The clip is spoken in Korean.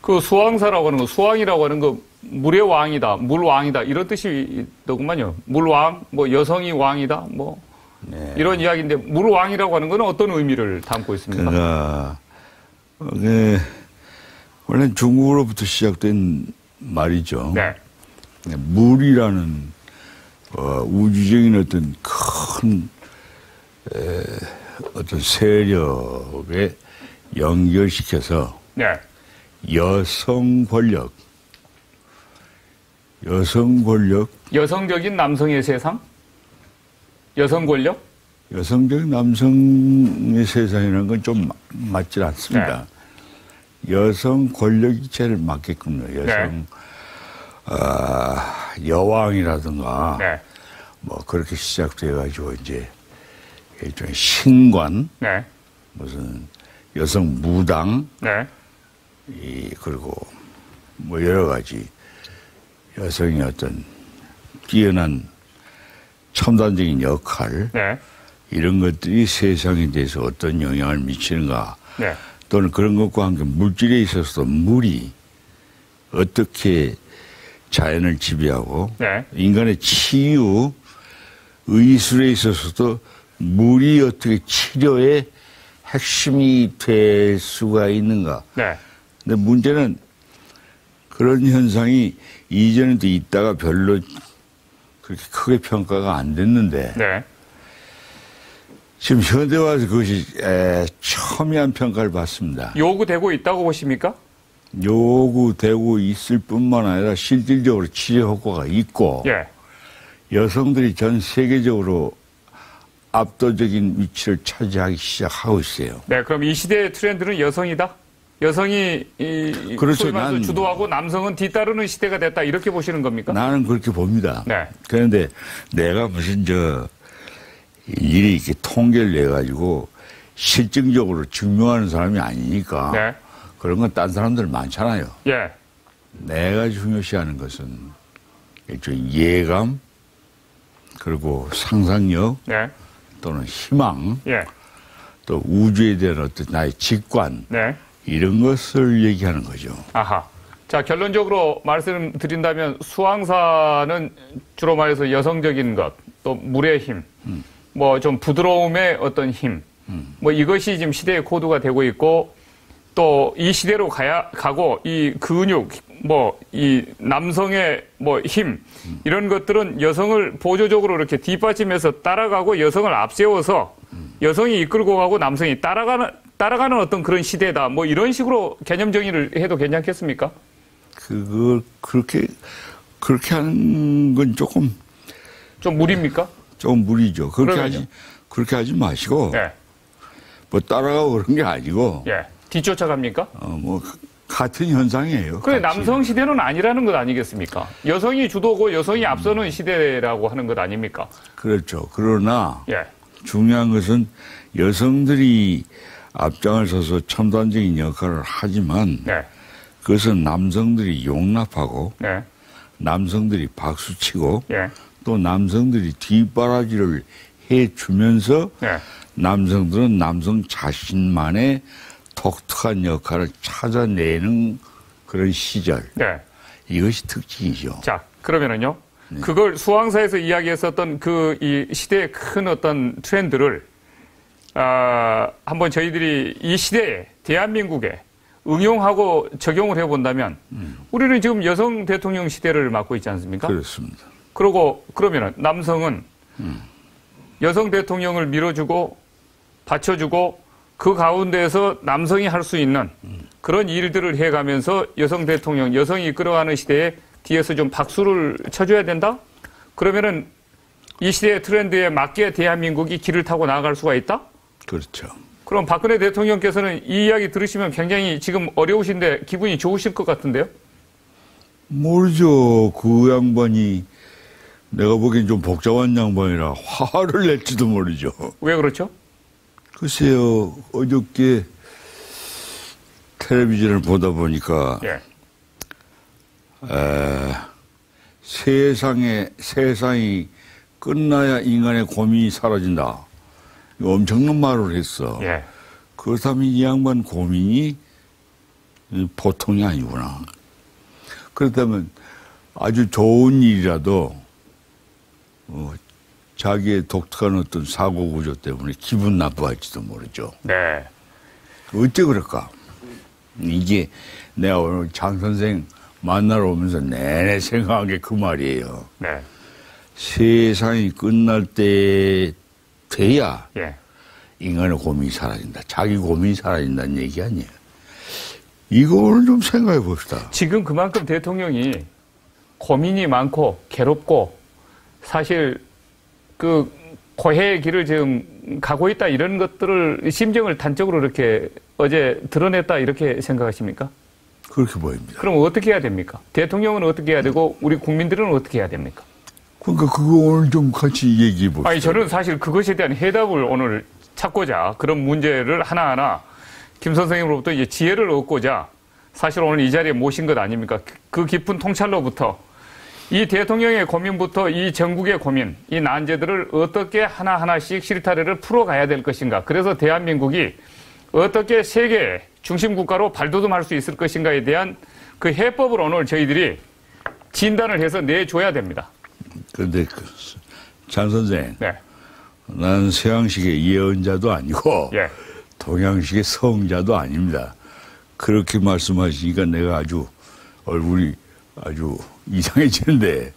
그 수왕사라고 하는 거, 수왕이라고 하는 거 물의 왕이다, 물왕이다 이런 뜻이 있더구만요. 물왕, 뭐 여성이 왕이다, 뭐 네. 이런 이야기인데 물왕이라고 하는 거는 어떤 의미를 담고 있습니까? 그러니까 어, 그, 원래 중국으로부터 시작된 말이죠. 네, 네, 물이라는 어, 우주적인 어떤 큰 에, 어떤 세력에 연결시켜서 네, 여성 권력, 여성 권력, 여성적인 남성의 세상, 여성 권력, 여성적 남성의 세상이라는 건 좀 맞질 않습니다. 여성 권력이 제일 맞겠군요. 여성 아, 여왕이라든가 네, 뭐 그렇게 시작돼 가지고 이제 일종의 신관 네, 무슨 여성 무당 네, 이 그리고 뭐 여러 가지 여성의 어떤 뛰어난 첨단적인 역할 네, 이런 것들이 세상에 대해서 어떤 영향을 미치는가 네, 또는 그런 것과 함께 물질에 있어서도 물이 어떻게 자연을 지배하고 네, 인간의 치유 의술에 있어서도 물이 어떻게 치료의 핵심이 될 수가 있는가. 네, 근데 문제는 그런 현상이 이전에도 있다가 별로 그렇게 크게 평가가 안 됐는데 네, 지금 현대 와서 그것이 에, 첨예한 평가를 받습니다. 요구되고 있다고 보십니까? 요구되고 있을 뿐만 아니라 실질적으로 치료 효과가 있고 예, 여성들이 전 세계적으로 압도적인 위치를 차지하기 시작하고 있어요. 네, 그럼 이 시대의 트렌드는 여성이다? 여성이 이 그렇죠. 난- 주도하고 남성은 뒤따르는 시대가 됐다 이렇게 보시는 겁니까? 나는 그렇게 봅니다. 네. 그런데 내가 무슨 저 일이 이렇게 통계를 내 가지고 실증적으로 증명하는 사람이 아니니까 네. 그런 건 딴 사람들 많잖아요. 예, 내가 중요시하는 것은 일종의 예감 그리고 상상력 네, 또는 희망 예, 또 우주에 대한 어떤 나의 직관 네. 이런 것을 얘기하는 거죠. 아하. 자, 결론적으로 말씀드린다면 수왕사는 주로 말해서 여성적인 것, 또 물의 힘, 뭐좀 부드러움의 어떤 힘, 뭐 이것이 지금 시대의 코드가 되고 있고 또 이 시대로 가야 가고 이 근육, 뭐 이 남성의 뭐힘 이런 것들은 여성을 보조적으로 이렇게 뒷받침해서 따라가고 여성을 앞세워서 여성이 이끌고 가고 남성이 따라가는 따라가는 어떤 그런 시대다. 뭐 이런 식으로 개념 정의를 해도 괜찮겠습니까? 그걸 그렇게 그렇게 하는 건 조금 좀 무리입니까? 좀 무리죠. 그렇게 그러면요? 하지 그렇게 하지 마시고 예, 뭐 따라가고 그런 게 아니고 예. 뒤쫓아갑니까? 어뭐 같은 현상이에요. 그래. 남성 시대는 아니라는 것 아니겠습니까? 여성이 주도고 여성이 앞서는 시대라고 하는 것 아닙니까? 그렇죠. 그러나 예, 중요한 것은 여성들이 앞장을 서서 첨단적인 역할을 하지만 네, 그것은 남성들이 용납하고 네, 남성들이 박수치고 예, 또 남성들이 뒷바라지를 해주면서 네. 남성들은 남성 자신만의 독특한 역할을 찾아내는 그런 시절 네. 이것이 특징이죠. 자, 그러면은요. 그걸 수왕사에서 이야기했었던 그 이 시대의 큰 어떤 트렌드를 아, 한번 저희들이 이 시대에 대한민국에 응용하고 적용을 해본다면 우리는 지금 여성 대통령 시대를 맡고 있지 않습니까? 그렇습니다. 그러고 그러면은 남성은 여성 대통령을 밀어주고 받쳐주고 그 가운데에서 남성이 할 수 있는 그런 일들을 해가면서 여성 대통령, 여성이 이끌어가는 시대에 뒤에서 좀 박수를 쳐줘야 된다? 그러면은 이 시대의 트렌드에 맞게 대한민국이 길을 타고 나아갈 수가 있다? 그렇죠. 그럼 박근혜 대통령께서는 이 이야기 들으시면 굉장히 지금 어려우신데 기분이 좋으실 것 같은데요? 모르죠. 그 양반이 내가 보기엔 좀 복잡한 양반이라 화를 낼지도 모르죠. 왜 그렇죠? 글쎄요. 어저께 텔레비전을 보다 보니까 예. 에, 세상에 세상이 끝나야 인간의 고민이 사라진다. 엄청난 말을 했어. 예. 그렇다면 이 양반 고민이 보통이 아니구나. 그렇다면 아주 좋은 일이라도 어, 자기의 독특한 어떤 사고 구조 때문에 기분 나빠할지도 모르죠. 네. 어째 그럴까? 이게 내가 오늘 장 선생 만나러 오면서 내내 생각한 게 그 말이에요. 네. 세상이 끝날 때 돼야 예. 인간의 고민이 사라진다. 자기 고민이 사라진다는 얘기 아니에요. 이거를 좀 생각해 봅시다. 지금 그만큼 대통령이 고민이 많고 괴롭고 사실 그 고해의 길을 지금 가고 있다 이런 것들을 심정을 단적으로 이렇게 어제 드러냈다 이렇게 생각하십니까? 그렇게 보입니다. 그럼 어떻게 해야 됩니까? 대통령은 어떻게 해야 되고 우리 국민들은 어떻게 해야 됩니까? 그러니까 그거 오늘 좀 같이 얘기해 봅시다. 아니 저는 사실 그것에 대한 해답을 오늘 찾고자 그런 문제를 하나하나 김 선생님으로부터 이제 지혜를 얻고자 사실 오늘 이 자리에 모신 것 아닙니까? 그- 그 깊은 통찰로부터 이 대통령의 고민부터 이 전국의 고민, 이 난제들을 어떻게 하나하나씩 실타래를 풀어가야 될 것인가. 그래서 대한민국이 어떻게 세계 중심 국가로 발돋움할 수 있을 것인가에 대한 그 해법을 오늘 저희들이 진단을 해서 내줘야 됩니다. 그런데 그, 장 선생, 네. 난 서양식의 예언자도 아니고 예. 동양식의 성자도 아닙니다. 그렇게 말씀하시니까 내가 아주 얼굴이 아주 이상해지는데